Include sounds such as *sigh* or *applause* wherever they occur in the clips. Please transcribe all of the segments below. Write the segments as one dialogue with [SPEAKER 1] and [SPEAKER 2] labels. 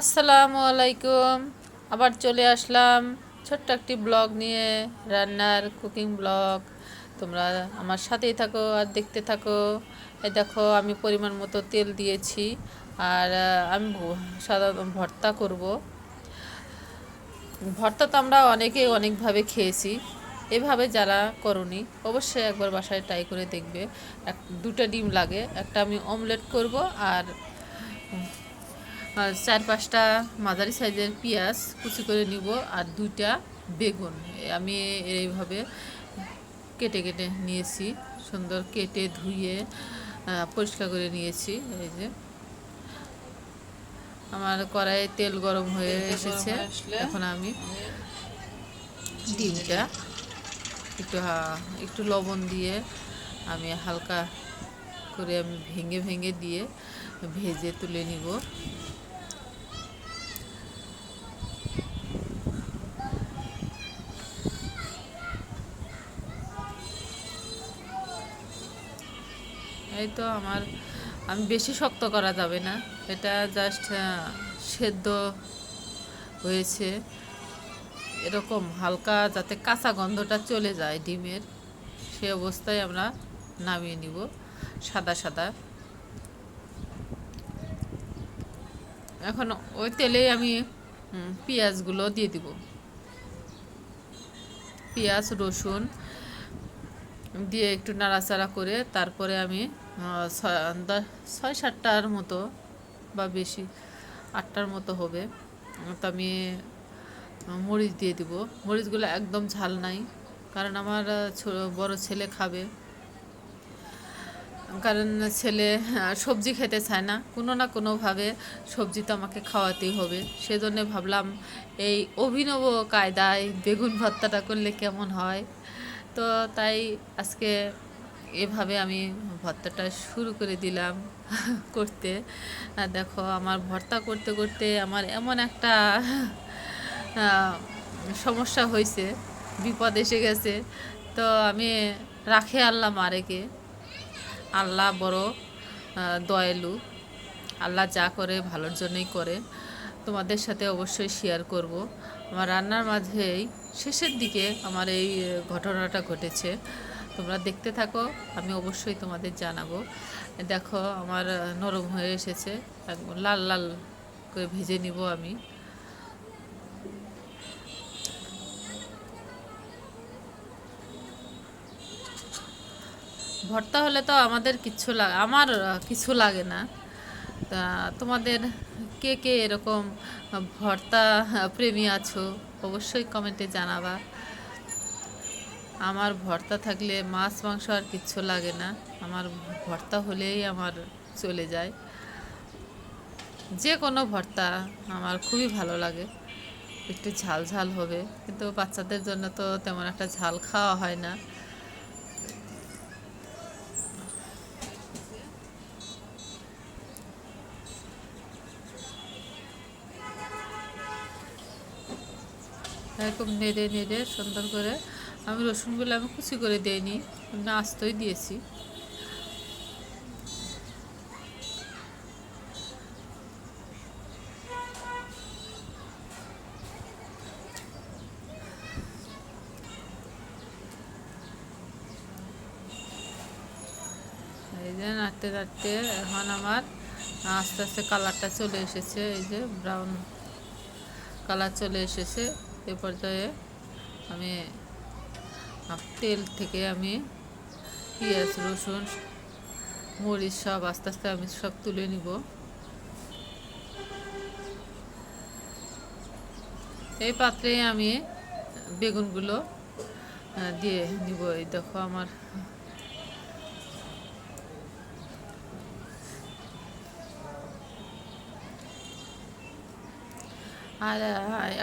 [SPEAKER 1] আসসালামু আলাইকুম। আবার চলে আসলাম ছোট্ট একটি ব্লগ নিয়ে, রান্নার কুকিং ব্লগ। তোমরা আমার সাথেই থাকো আর দেখতে থাকো। এই দেখো, আমি পরিমাণ মতো তেল দিয়েছি আর আমি সাধারণত ভর্তা করব। ভর্তা তো আমরা অনেকে অনেকভাবে খেয়েছি। এভাবে যারা করনি, অবশ্যই একবার বাসায় ট্রাই করে দেখবে। এক, দুটো ডিম লাগে, একটা আমি অমলেট করব আর চার পাঁচটা মাঝারি সাইজের পেঁয়াজ কুচি করে নিব আর দুইটা বেগুন। আমি এইভাবে কেটে কেটে নিয়েছি সুন্দর কেটে ধুয়ে পরিষ্কার করে নিয়েছি এই যে। আমার কড়াইয়ে তেল গরম হয়ে এসেছে এখন আমি ডিমটা একটু একটু লবণ দিয়ে আমি হালকা করে আমি ভেঙে ভেঙে দিয়ে ভেজে তুলে নিব। এই তো আমার, আমি বেশি শক্ত করা যাবে না। এটা জাস্ট সেদ্ধ হয়েছে। এরকম হালকা যাতে কাঁচা গন্ধটা চলে যায় ডিমের, সে অবস্থায় আমরা নামিয়ে নিব সাদা সাদা। এখন ওই তেলেই আমি পেঁয়াজগুলো দিয়ে দিব। পেঁয়াজ, রসুন দিয়ে একটু নাড়াচাড়া করে তারপরে আমি ছয় সাতটার মতো বা বেশি, আটটার মতো হবে। তো আমি মরিচ দিয়ে দিব। মরিচগুলো একদম ঝাল নাই, কারণ আমার বড় ছেলে খাবে। কারণ ছেলে সবজি খেতে চায় না। কোনো না কোনোভাবে সবজি তো আমাকে খাওয়াতেই হবে। সেজন্য ভাবলাম, এই অভিনব কায়দায় বেগুন ভর্তাটা করলে কেমন হয়? তো তাই আজকে এভাবে আমি ভর্তাটা শুরু করে দিলাম *laughs* করতে। দেখো, আমার ভর্তা করতে করতে আমার এমন একটা সমস্যা হয়েছে বিপদ এসে গেছে। তো আমি রাখে আল্লাহ মারেকে। আল্লাহ বড় দয়ালু। আল্লাহ যা করে ভালোর জন্যই করে। তোমাদের সাথে অবশ্যই শেয়ার করব। আমার রান্নার মাঝেই শেষের দিকে আমার এই ঘটনাটা ঘটেছে। তোমরা দেখতে থাকো, আমি অবশ্যই তোমাদের জানাব। দেখো, আমার নরম হয়ে এসেছে। লাল লাল করে ভেজে নিব আমি। ভর্তা হলে তো আমাদের কিচ্ছু লাগে আমার কিছু লাগে না। তা তোমাদের কে কে এরকম ভর্তা প্রেমী আছো, অবশ্যই কমেন্টে জানাবা। আমার ভর্তা থাকলে মাছ, মাংস আর কিচ্ছু লাগে না। আমার ভর্তা হলেই আমার চলে যায়। যে কোনো ভর্তা আমার খুবই ভালো লাগে। একটু ঝাল ঝাল হবে, কিন্তু বাচ্চাদের জন্য তো তেমন একটা ঝাল খাওয়া হয় না। এরকম নেড়ে নেড়ে সুন্দর করে আমি রসুনগুলো আমি কুচি করে দিইনি, আমি আস্তই দিয়েছি। এই যে নাড়তে নাড়তে এখন আমার আস্তে আস্তে কালারটা চলে এসেছে, এই যে ব্রাউন কালার চলে এসেছে। এ পর্যায়ে আমি তেল থেকে আমি পেঁয়াজ, রসুন, মরিচ সব আস্তে আস্তে আমি সব তুলে নিব। এই পাত্রে আমি বেগুনগুলো দিয়ে নিব। এই দেখো আমার আর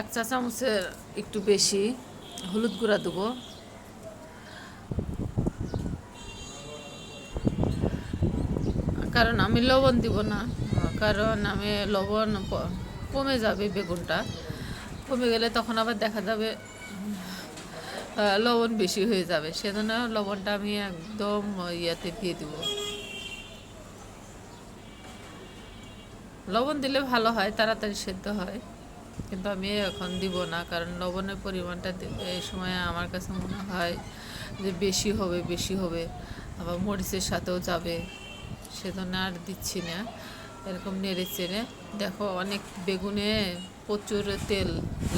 [SPEAKER 1] এক চা চামচের একটু বেশি হলুদ গুঁড়া দেবো। কারণ আমি লবণ দিব না। কারণ আমি লবণ কমে যাবে বেগুনটা। কমে গেলে তখন আবার দেখা যাবে লবণ বেশি হয়ে যাবে। সেজন্য লবণটা আমি একদম ইয়াতে দিয়ে দিব। লবণ দিলে ভালো হয়, তাড়াতাড়ি সেদ্ধ হয়। কিন্তু আমি এখন দিব না, কারণ লবণের পরিমাণটা এই সময় আমার কাছে মনে হয় যে বেশি হবে বেশি হবে। আবার মরিচের সাথেও যাবে। সেজন্য আর দিচ্ছি না। এরকম নেড়ে চেড়ে। দেখো অনেক বেগুনে প্রচুর তেল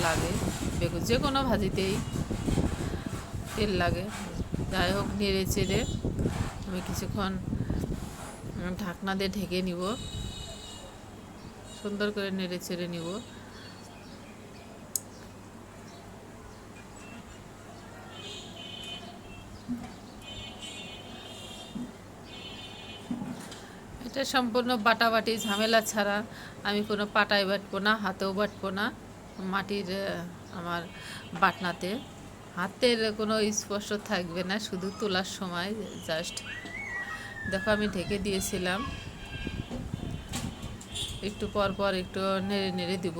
[SPEAKER 1] লাগে। বেগুন যে কোনো ভাজিতেই তেল লাগে। যাই হোক, নেড়ে চেড়ে আমি কিছুক্ষণ ঢাকনা দিয়ে ঢেকে নিব। সুন্দর করে নেড়ে চেড়ে নিব। এটা সম্পূর্ণ বাটাবাটি ঝামেলা ছাড়া আমি কোনো পাটায় বাটবো না, হাতেও বাটবো না, মাটির আমার বাটনাতে। হাতের কোনো স্পর্শ থাকবে না, শুধু তোলার সময় জাস্ট। দেখো আমি ঢেকে দিয়েছিলাম। একটু পর পর একটু নেড়ে নেড়ে দিব।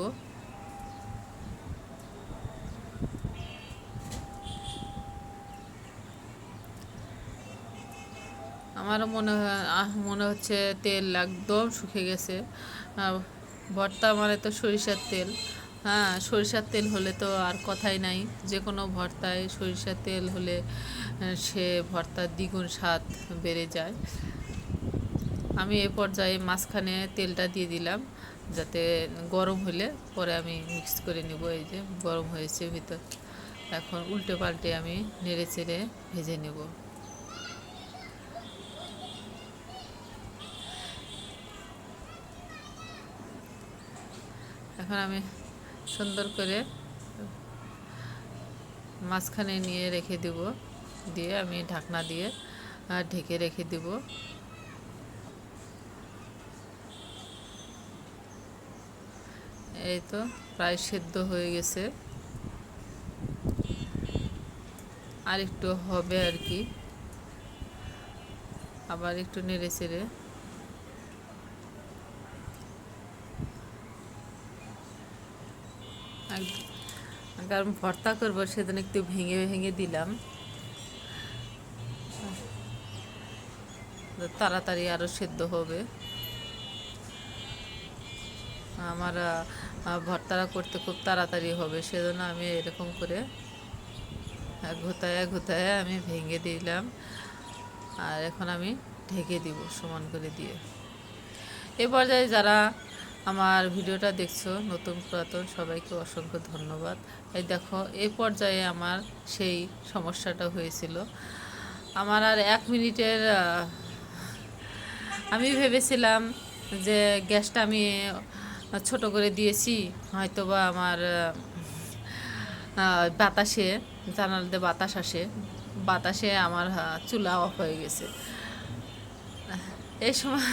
[SPEAKER 1] আমারও মনে মনে হচ্ছে তেল একদম শুকিয়ে গেছে। ভর্তা মানে তো সরিষার তেল। হ্যাঁ সরিষার তেল হলে তো আর কথাই নাই। যে কোনো ভর্তায় সরিষার তেল হলে সে ভর্তার দ্বিগুণ স্বাদ বেড়ে যায়। আমি এ পর্যায়ে মাঝখানে তেলটা দিয়ে দিলাম, যাতে গরম হলে পরে আমি মিক্স করে নেব। এই যে গরম হয়েছে ভিতর। এখন উল্টে পাল্টে আমি নেড়ে চেড়ে ভেজে নেব। এখন আমি সুন্দর করে মাঝখানে নিয়ে রেখে দেব, দিয়ে আমি ঢাকনা দিয়ে ঢেকে রেখে দেব। এই তো প্রায় সেদ্ধ হয়ে গেছে। আর একটু হবে আর কি। আবার একটু নেড়ে চেড়ে কারণ ভর্তা করব সেদিন একটু ভেঙে ভেঙে দিলাম। তাড়াতাড়ি আরও সেদ্ধ হবে। আমার আহ, ভর্তাটা করতে খুব তাড়াতাড়ি হবে সেজন্য আমি এরকম করে ঘুতায় ঘুতায় আমি ভেঙে দিলাম। আর এখন আমি ঢেকে দিব সমান করে দিয়ে। এ পর্যায়ে যারা আমার ভিডিওটা দেখছ, নতুন পুরাতন, সবাইকে অসংখ্য ধন্যবাদ। এই দেখো এই পর্যায়ে আমার সেই সমস্যাটা হয়েছিল। আমার আর এক মিনিটের আমি ভেবেছিলাম যে গ্যাসটা আমি ছোট করে দিয়েছি হয়তো বা আমার বাতাসে, জানালাতে বাতাস আসে, বাতাসে আমার চুলা অফ হয়ে গেছে। এই সময়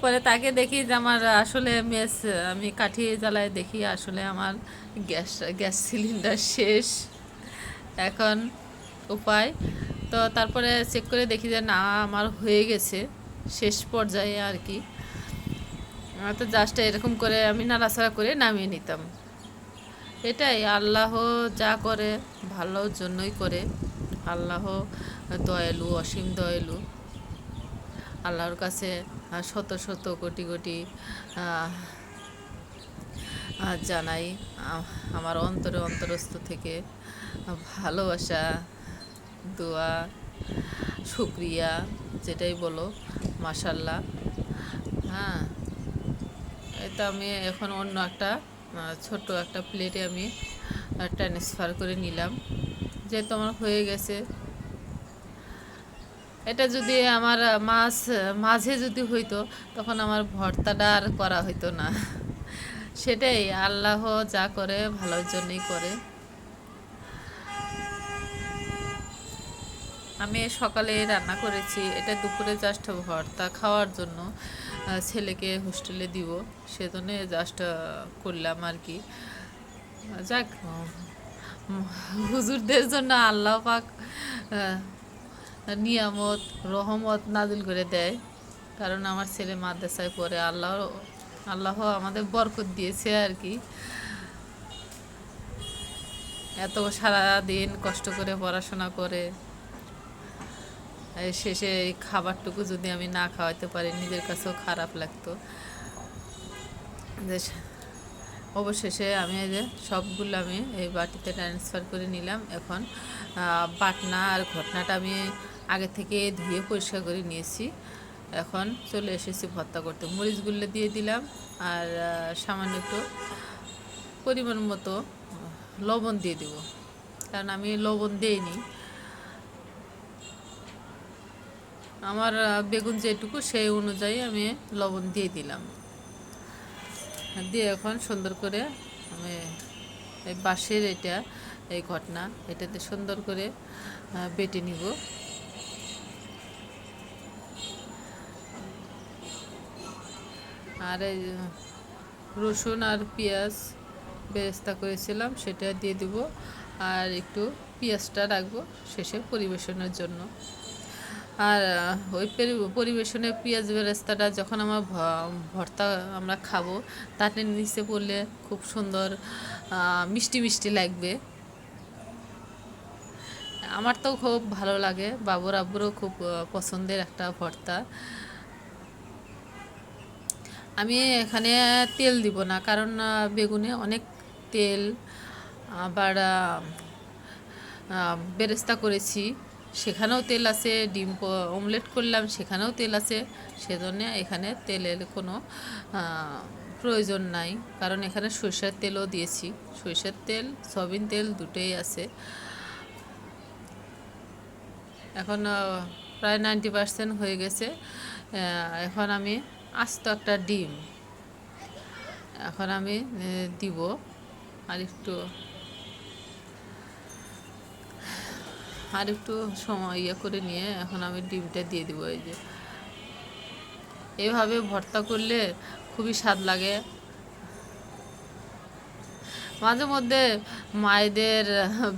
[SPEAKER 1] পরে তাকে দেখি যে আমার আসলে মেস, আমি কাঠি জ্বালায় দেখি আসলে আমার গ্যাস গ্যাস সিলিন্ডার শেষ। এখন উপায়। তো তারপরে চেক করে দেখি যে না, আমার হয়ে গেছে। শেষ পর্যায়ে আর কি। তো জাস্ট এরকম করে আমি নাড়াচাড়া করে নামিয়ে নিতাম। এটাই, আল্লাহ যা করে, ভালোর জন্যই করে। আল্লাহ দয়ালু, অসীম দয়ালু। আল্লাহর কাছে শত শত কোটি কোটি জানাই আমার অন্তরে অন্তরস্থ থেকে ভালোবাসা, দোয়া, শুক্রিয়া, যেটাই বলো মাসাল্লাহ হ্যাঁ এটা আমি এখন অন্য একটা ছোট্ট একটা প্লেটে আমি ট্রান্সফার করে নিলাম। যেহেতু আমার হয়ে গেছে এটা যদি আমার মাছ মাঝে যদি হইতো, তখন আমার ভর্তাটা আর করা হইতো না। সেটাই, আল্লাহ যা করে, ভালোর জন্যই করে। আমি সকালে রান্না করেছি, এটা দুপুরে জাস্ট ভর্তা খাওয়ার জন্য ছেলেকে হোস্টেলে দিব। সেজন্য জাস্ট করলাম আর কি। যাক হুজুরদের জন্য আল্লাহ পাক নিয়ামত, রহমত নাজিল করে দেয়। কারণ আমার ছেলে মাদ্রাসায় পড়ে, আল্লাহ আল্লাহ আমাদের বরকত দিয়েছে আর কি। এত সারা দিন কষ্ট করে পড়াশোনা করে শেষে এই খাবারটুকু যদি আমি না খাওয়াতে পারি, নিজের কাছেও খারাপ লাগতো। যে অবশেষে আমি যে সবগুলো আমি এই বাটিতে ট্রান্সফার করে নিলাম। এখন বাটনা আর ঘটনাটা আমি আগে থেকে ধুয়ে পরিষ্কার করে নিয়েছি। এখন চলে এসেছি ভর্তা করতে। মরিচগুলো দিয়ে দিলাম আর সামান্য একটু পরিমাণ মতো লবণ দিয়ে দেবো। কারণ আমি লবণ দিইনি। আমার বেগুন যেটুকু সেই অনুযায়ী আমি লবণ দিয়ে দিলাম। দিয়ে এখন সুন্দর করে আমি এই বাঁশের এটা, এই ঘটনা এটাতে সুন্দর করে বেটে নিব। আর এই রসুন আর পেঁয়াজ বেরেস্তা করেছিলাম, সেটা দিয়ে দিব। আর একটু পেঁয়াজটা রাখব শেষে পরিবেশনের জন্য। আর ওই পরিবেশনে পেঁয়াজ বেরেস্তাটা যখন আমার ভর্তা আমরা খাব, তাতে নিচে পড়লে খুব সুন্দর মিষ্টি মিষ্টি লাগবে। আমার তো খুব ভালো লাগে, বাবুর আব্বুরও খুব পছন্দের একটা ভর্তা। আমি এখানে তেল দিব না, কারণ বেগুনে অনেক তেল, আবার বেরেস্তা করেছি, সেখানেও তেল আছে, ডিম অমলেট করলাম, সেখানেও তেল আছে, সেজন্য এখানে তেলের কোনো প্রয়োজন নাই, কারণ এখানে সরষের তেলও দিয়েছি, সরষের তেল, সয়াবিন তেল দুটোই আছে। এখন প্রায় নাইনটি পার্সেন্ট হয়ে গেছে এখন আমি আস্ত একটা ডিম। এখন আমি দিব আর একটু আর একটু সময় ইয়ে করে নিয়ে এখন আমি ডিমটা দিয়ে দিব এই যে। এইভাবে ভর্তা করলে খুবই স্বাদ লাগে। মাঝে মধ্যে মায়েদের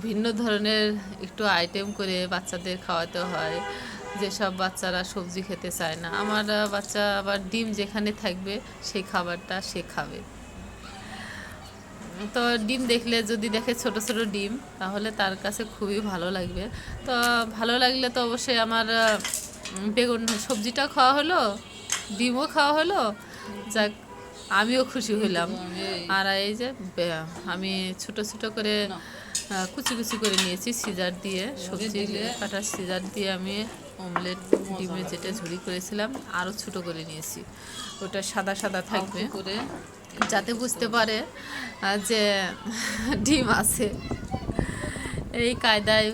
[SPEAKER 1] ভিন্ন ধরনের একটু আইটেম করে বাচ্চাদের খাওয়াতে হয়। যেসব বাচ্চারা সবজি খেতে চায় না, আমার বাচ্চা আবার ডিম যেখানে থাকবে, সেই খাবারটা সে খাবে। তো ডিম দেখলে যদি দেখে ছোট ছোট ডিম, তাহলে তার কাছে খুবই ভালো লাগবে। তো ভালো লাগলে তো অবশ্যই আমার বেগুন সবজিটা খাওয়া হলো, ডিমও খাওয়া হলো, যাক, আমিও খুশি হইলাম। আর এই যে আমি ছোট ছোট করে কুচি কুচি করে নিয়েছি সিজার দিয়ে, সবজি কাটার সিজার দিয়ে আমি অমলেট ডিমে যেটা ঝুড়ি করেছিলাম আরও ছোটো করে নিয়েছি। ওটা সাদা সাদা থাকবে।
[SPEAKER 2] করে।
[SPEAKER 1] যাতে বুঝতে পারে যে ডিম আছে। এই কায়দায়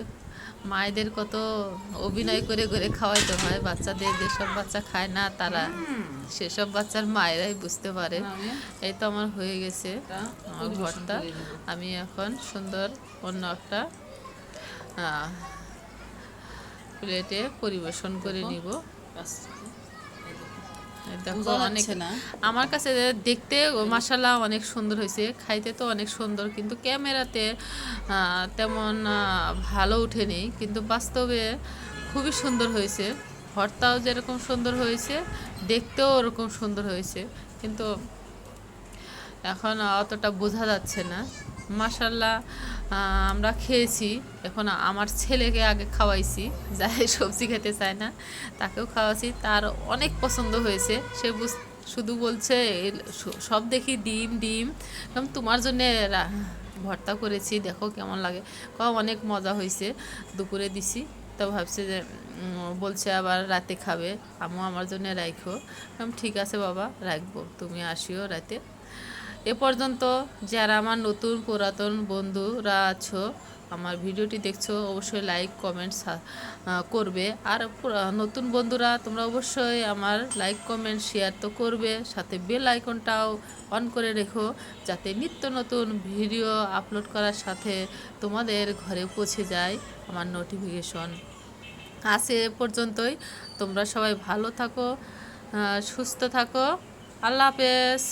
[SPEAKER 1] মায়েদের কত অভিনয় করে করে খাওয়াইতে হয়। বাচ্চাদের যেসব বাচ্চা খায় না তারা সেসব বাচ্চার মায়েরাই বুঝতে পারে। এই তো আমার হয়ে গেছে আমার
[SPEAKER 2] নেব।
[SPEAKER 1] আমি এখন সুন্দর অন্য একটা প্লেটে পরিবেশন করে নিব। দেখো অনেক আমার কাছে দেখতে মাসাল্লাহ অনেক সুন্দর হয়েছে। খাইতে তো অনেক সুন্দর কিন্তু ক্যামেরাতে তেমন ভালো উঠেনি কিন্তু বাস্তবে খুবই সুন্দর হয়েছে। ভর্তাও যেরকম সুন্দর হয়েছে দেখতেও ওরকম সুন্দর হয়েছে। কিন্তু এখন অতটা বোঝা যাচ্ছে না। মাসাল্লাহ আমরা খেয়েছি। এখন আমার ছেলেকে আগে খাওয়াইছি, যাই সবজি খেতে চায় না। তাকেও খাওয়াছি তার অনেক পছন্দ হয়েছে। সে বুঝ- শুধু বলছে সব দেখি ডিম ডিম। তোমার জন্যে ভর্তা করেছি, দেখো কেমন লাগে। ক অনেক মজা হয়েছে দুপুরে দিছি। তো ভাবছে যে বলছে আবার রাতে খাবে। আমু আমার জন্য রাখো ঠিক আছে বাবা, রাখব। তুমি আসিও রাতে। এ পর্যন্ত যারা আমার নতুন পুরাতন বন্ধুরা আছো, আমার ভিডিওটি দেখছ, অবশ্যই লাইক কমেন্টস করবে। আর নতুন বন্ধুরা, তোমরা অবশ্যই আমার লাইক কমেন্ট শেয়ার তো করবে। সাথে বেল আইকনটাও অন করে রেখো, যাতে নিত্য নতুন ভিডিও আপলোড করার সাথে তোমাদের ঘরে পৌঁছে যায় আমার নোটিফিকেশন আজ এ পর্যন্তই। তোমরা সবাই ভালো থাকো সুস্থ থাকো। আল্লাহ হাফেজ।